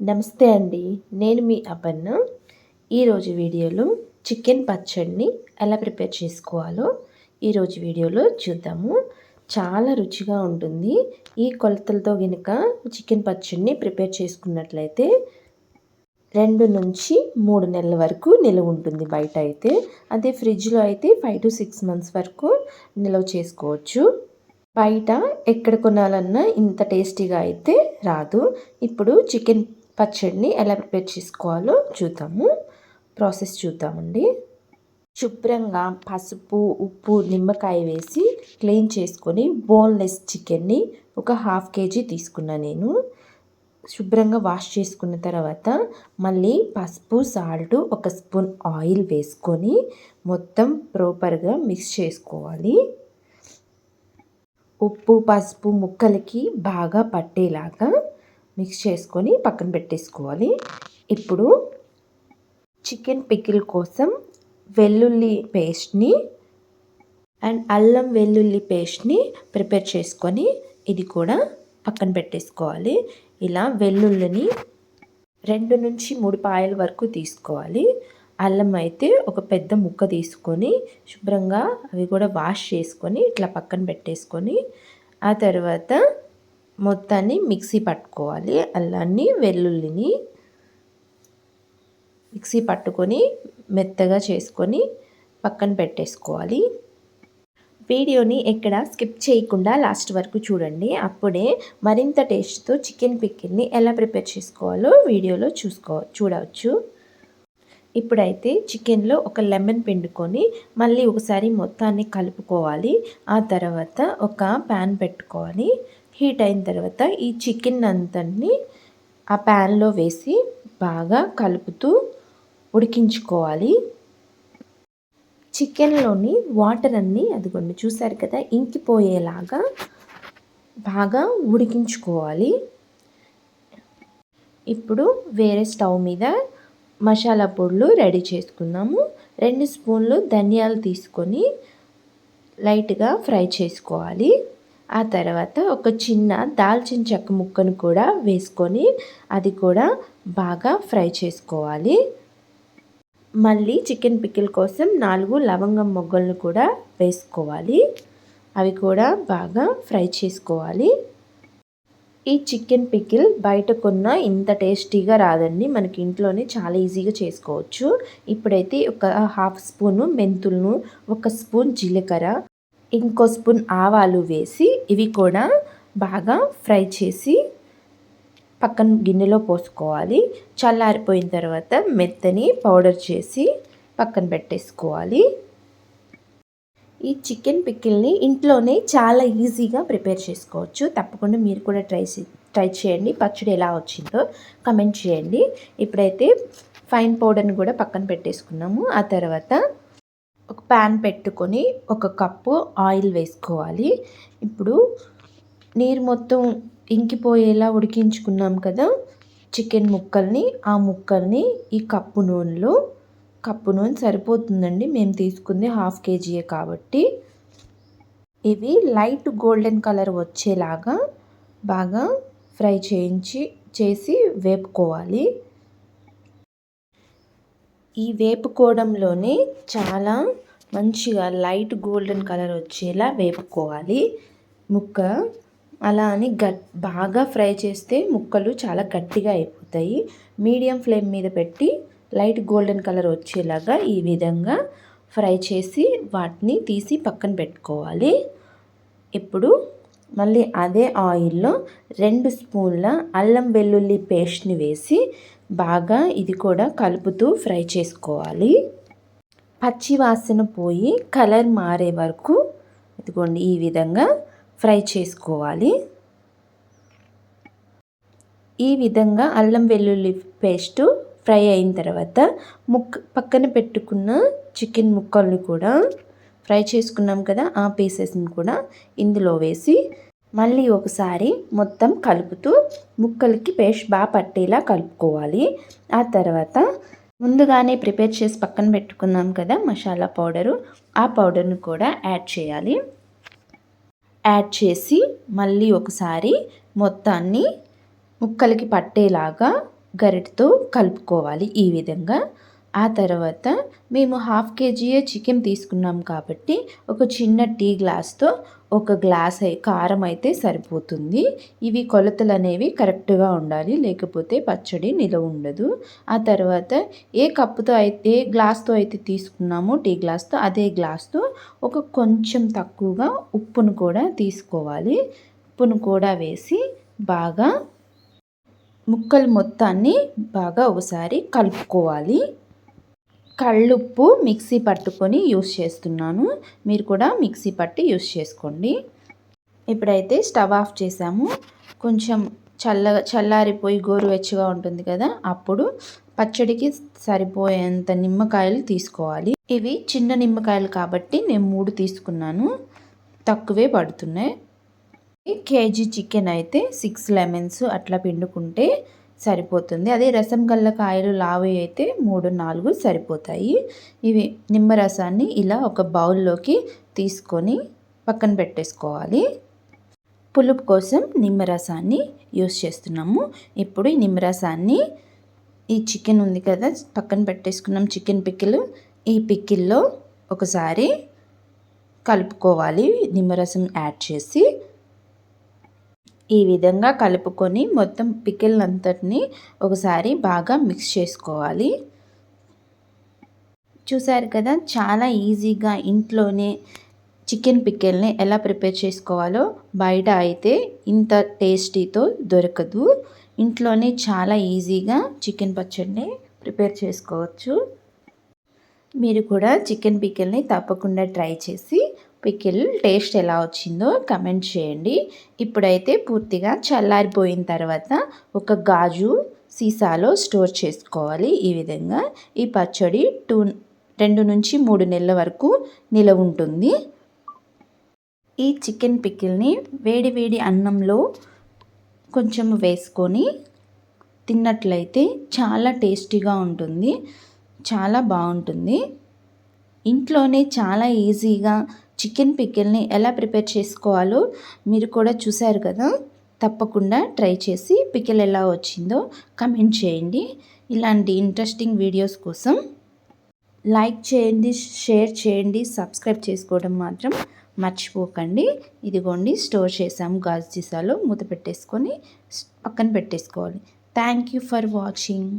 నమస్తే అండి నేను మీ అపర్ణ. ఈరోజు వీడియోలో చికెన్ పచ్చడిని ఎలా ప్రిపేర్ చేసుకోవాలో ఈరోజు వీడియోలో చూద్దాము. చాలా రుచిగా ఉంటుంది. ఈ కొలతలతో కనుక చికెన్ పచ్చడిని ప్రిపేర్ చేసుకున్నట్లయితే రెండు నుంచి మూడు నెలల వరకు నిల్వ ఉంటుంది బయట అయితే. అదే ఫ్రిడ్జ్లో అయితే ఫైవ్ టు సిక్స్ మంత్స్ వరకు నిల్వ చేసుకోవచ్చు. బయట ఎక్కడ కొనాలన్నా ఇంత టేస్టీగా అయితే రాదు. ఇప్పుడు చికెన్ పచ్చడిని ఎలా ప్రిపేర్ చేసుకోవాలో చూద్దాము. ప్రాసెస్ చూద్దామండి. శుభ్రంగా పసుపు ఉప్పు నిమ్మకాయ వేసి క్లీన్ చేసుకొని బోన్లెస్ చికెన్ని ఒక హాఫ్ కేజీ తీసుకున్నా నేను. శుభ్రంగా వాష్ చేసుకున్న తర్వాత మళ్ళీ పసుపు సాల్ట్ ఒక స్పూన్ ఆయిల్ వేసుకొని మొత్తం ప్రాపర్గా మిక్స్ చేసుకోవాలి. ఉప్పు పసుపు ముక్కలకి బాగా పట్టేలాగా మిక్స్ చేసుకొని పక్కన పెట్టేసుకోవాలి. ఇప్పుడు చికెన్ పికిల్ కోసం వెల్లుల్లి పేస్ట్ని అండ్ అల్లం వెల్లుల్లి పేస్ట్ని ప్రిపేర్ చేసుకొని ఇది కూడా పక్కన పెట్టేసుకోవాలి. ఇలా వెల్లుల్లిని రెండు నుంచి మూడు పాయల వరకు తీసుకోవాలి. అల్లం అయితే ఒక పెద్ద ముక్క తీసుకొని శుభ్రంగా అవి కూడా వాష్ చేసుకొని ఇట్లా పక్కన పెట్టేసుకొని ఆ తర్వాత మొత్తాన్ని మిక్సీ పట్టుకోవాలి. అల్లాన్ని వెల్లుల్లిని మిక్సీ పట్టుకొని మెత్తగా చేసుకొని పక్కన పెట్టేసుకోవాలి. వీడియోని ఎక్కడ స్కిప్ చేయకుండా లాస్ట్ వరకు చూడండి. అప్పుడే మరింత టేస్ట్తో చికెన్ పిక్కిల్ని ఎలా ప్రిపేర్ చేసుకోవాలో వీడియోలో చూసుకో చూడవచ్చు. ఇప్పుడైతే చికెన్లో ఒక లెమన్ పిండుకొని మళ్ళీ ఒకసారి మొత్తాన్ని కలుపుకోవాలి. ఆ తర్వాత ఒక ప్యాన్ పెట్టుకోవాలి. హీట్ అయిన తర్వాత ఈ చికెన్ అంతని ఆ ప్యాన్లో వేసి బాగా కలుపుతూ ఉడికించుకోవాలి. చికెన్లోని వాటర్ అన్నీ అదిగోండి చూసారు కదా ఇంకిపోయేలాగా బాగా ఉడికించుకోవాలి. ఇప్పుడు వేరే స్టవ్ మీద మసాలా పొడులు రెడీ చేసుకున్నాము రెండు స్పూన్లు ధనియాలు తీసుకొని లైట్గా ఫ్రై చేసుకోవాలి. ఆ తర్వాత ఒక చిన్న దాల్చిన చెక్క ముక్కను కూడా వేసుకొని అది కూడా బాగా ఫ్రై చేసుకోవాలి. మళ్ళీ చికెన్ పికిల్ కోసం నాలుగు లవంగం మొగ్గలను కూడా వేసుకోవాలి. అవి కూడా బాగా ఫ్రై చేసుకోవాలి. ఈ చికెన్ పికిల్ బయట కొన్న ఇంత టేస్టీగా రాదండి. మనకి ఇంట్లోనే చాలా ఈజీగా చేసుకోవచ్చు. ఇప్పుడైతే ఒక హాఫ్ స్పూను మెంతులను ఒక స్పూన్ జీలకర్ర ఇంకో స్పూన్ ఆవాలు వేసి ఇవి కూడా బాగా ఫ్రై చేసి పక్కన గిన్నెలో పోసుకోవాలి. చల్లారిపోయిన తర్వాత మెత్తని పౌడర్ చేసి పక్కన పెట్టేసుకోవాలి. ఈ చికెన్ పిక్కిల్ని ఇంట్లోనే చాలా ఈజీగా ప్రిపేర్ చేసుకోవచ్చు. తప్పకుండా మీరు కూడా ట్రై ట్రై చేయండి. పచ్చడి ఎలా వచ్చిందో కమెంట్ చేయండి. ఇప్పుడైతే ఫైన్ పౌడర్ని కూడా పక్కన పెట్టేసుకున్నాము. ఆ తర్వాత ఒక ప్యాన్ పెట్టుకొని ఒక కప్పు ఆయిల్ వేసుకోవాలి. ఇప్పుడు నీరు మొత్తం ఇంకిపోయేలా ఉడికించుకున్నాం కదా చికెన్ ముక్కల్ని ఆ ముక్కల్ని ఈ కప్పు నూనెలో కప్పు నూనె సరిపోతుందండి మేము తీసుకుంది హాఫ్ కేజీయే కాబట్టి. ఇవి లైట్ గోల్డెన్ కలర్ వచ్చేలాగా బాగా ఫ్రై చేయించి చేసి వేపుకోవాలి. ఈ వేపుకోవడంలోనే చాలా మంచిగా లైట్ గోల్డెన్ కలర్ వచ్చేలా వేపుకోవాలి. ముక్క అలా అని గట్ బాగా ఫ్రై చేస్తే ముక్కలు చాలా గట్టిగా అయిపోతాయి. మీడియం ఫ్లేమ్ మీద పెట్టి లైట్ గోల్డెన్ కలర్ వచ్చేలాగా ఈ విధంగా ఫ్రై చేసి వాటిని తీసి పక్కన పెట్టుకోవాలి. ఇప్పుడు మళ్ళీ అదే ఆయిల్లో రెండు స్పూన్ల అల్లం వెల్లుల్లి పేస్ట్ని వేసి బాగా ఇది కూడా కలుపుతూ ఫ్రై చేసుకోవాలి. పచ్చి వాసన పోయి కలర్ మారే వరకు ఇదిగోండి ఈ విధంగా ఫ్రై చేసుకోవాలి. ఈ విధంగా అల్లం వెల్లుల్లి పేస్టు ఫ్రై అయిన తర్వాత ముక్క పక్కన పెట్టుకున్న చికెన్ ముక్కల్ని కూడా ఫ్రై చేసుకున్నాం కదా ఆ పీసెస్ని కూడా ఇందులో వేసి మళ్ళీ ఒకసారి మొత్తం కలుపుతూ ముక్కలకి పేస్ట్ బాగా పట్టేలా కలుపుకోవాలి. ఆ తర్వాత ముందుగానే ప్రిపేర్ చేసి పక్కన పెట్టుకున్నాం కదా మసాలా పౌడరు. ఆ పౌడర్ను కూడా యాడ్ చేయాలి. యాడ్ చేసి మళ్ళీ ఒకసారి మొత్తాన్ని ముక్కలకి పట్టేలాగా గరిటతో కలుపుకోవాలి ఈ విధంగా. ఆ తర్వాత మేము హాఫ్ కేజీయే చికెన్ తీసుకున్నాం కాబట్టి ఒక చిన్న టీ గ్లాస్తో ఒక గ్లాస్ కారం అయితే సరిపోతుంది. ఇవి కొలతలు అనేవి కరెక్ట్గా ఉండాలి లేకపోతే పచ్చడి నిలవ ఉండదు. ఆ తర్వాత ఏ కప్పుతో అయితే ఏ గ్లాస్తో అయితే తీసుకున్నామో టీ గ్లాస్తో అదే గ్లాస్తో ఒక కొంచెం తక్కువగా ఉప్పును కూడా తీసుకోవాలి. ఉప్పును కూడా వేసి బాగా ముక్కలు మొత్తాన్ని బాగా ఒకసారి కలుపుకోవాలి. కళ్ళుప్పు మిక్సీ పట్టుకొని యూస్ చేస్తున్నాను. మీరు కూడా మిక్సీ పట్టి యూస్ చేసుకోండి. ఇప్పుడైతే స్టవ్ ఆఫ్ చేసాము కొంచెం చల్ల చల్లారిపోయి గోరువెచ్చగా ఉంటుంది కదా అప్పుడు పచ్చడికి సరిపోయేంత నిమ్మకాయలు తీసుకోవాలి. ఇవి చిన్న నిమ్మకాయలు కాబట్టి నేను మూడు తీసుకున్నాను. తక్కువే పడుతున్నాయి. కేజీ చికెన్ అయితే సిక్స్ లెమన్స్ అట్లా పిండుకుంటే సరిపోతుంది. అదే రసం గల్ల కాయలు లావి అయితే మూడు నాలుగు సరిపోతాయి. ఇవి నిమ్మరసాన్ని ఇలా ఒక బౌల్లోకి తీసుకొని పక్కన పెట్టేసుకోవాలి. పులుపు కోసం నిమ్మరసాన్ని యూస్ చేస్తున్నాము. ఇప్పుడు ఈ నిమ్మరసాన్ని ఈ చికెన్ ఉంది కదా పక్కన పెట్టేసుకున్నాం చికెన్ పిక్కిల్. ఈ పిక్కిల్లో ఒకసారి కలుపుకోవాలి నిమ్మరసం యాడ్ చేసి. ఈ విధంగా కలుపుకొని మొత్తం పికిల్ అంతటిని ఒకసారి బాగా మిక్స్ చేసుకోవాలి. చూసారు కదా చాలా ఈజీగా ఇంట్లోనే చికెన్ పిక్కెల్ని ఎలా ప్రిపేర్ చేసుకోవాలో బయట అయితే ఇంత టేస్టీతో దొరకదు. ఇంట్లోనే చాలా ఈజీగా చికెన్ పచ్చడిని ప్రిపేర్ చేసుకోవచ్చు. మీరు కూడా చికెన్ పిక్కెల్ని తప్పకుండా ట్రై చేసి పికిల్ టేస్ట్ ఎలా వచ్చిందో కమెంట్ చేయండి. ఇప్పుడైతే పూర్తిగా చల్లారిపోయిన తర్వాత ఒక గాజు సీసాలో స్టోర్ చేసుకోవాలి. ఈ విధంగా ఈ పచ్చడి టూ రెండు నుంచి మూడు నెలల వరకు నిలవ ఉంటుంది. ఈ చికెన్ పికిల్ని వేడి వేడి అన్నంలో కొంచెం వేసుకొని తిన్నట్లయితే చాలా టేస్టీగా ఉంటుంది. చాలా బాగుంటుంది. ఇంట్లోనే చాలా ఈజీగా చికెన్ పికిల్ని ఎలా ప్రిపేర్ చేసుకోవాలో మీరు కూడా చూశారు కదా? తప్పకుండా ట్రై చేసి పికిల్ ఎలా వచ్చిందో కమెంట్ చేయండి. ఇలాంటి ఇంట్రెస్టింగ్ వీడియోస్ కోసం లైక్ చేయండి షేర్ చేయండి సబ్స్క్రైబ్ చేసుకోవడం మాత్రం మర్చిపోకండి. ఇదిగోండి స్టోర్ చేసాము గాజు సీసాలో మూత పెట్టేసుకొని పక్కన పెట్టేసుకోవాలి. Thank you for watching.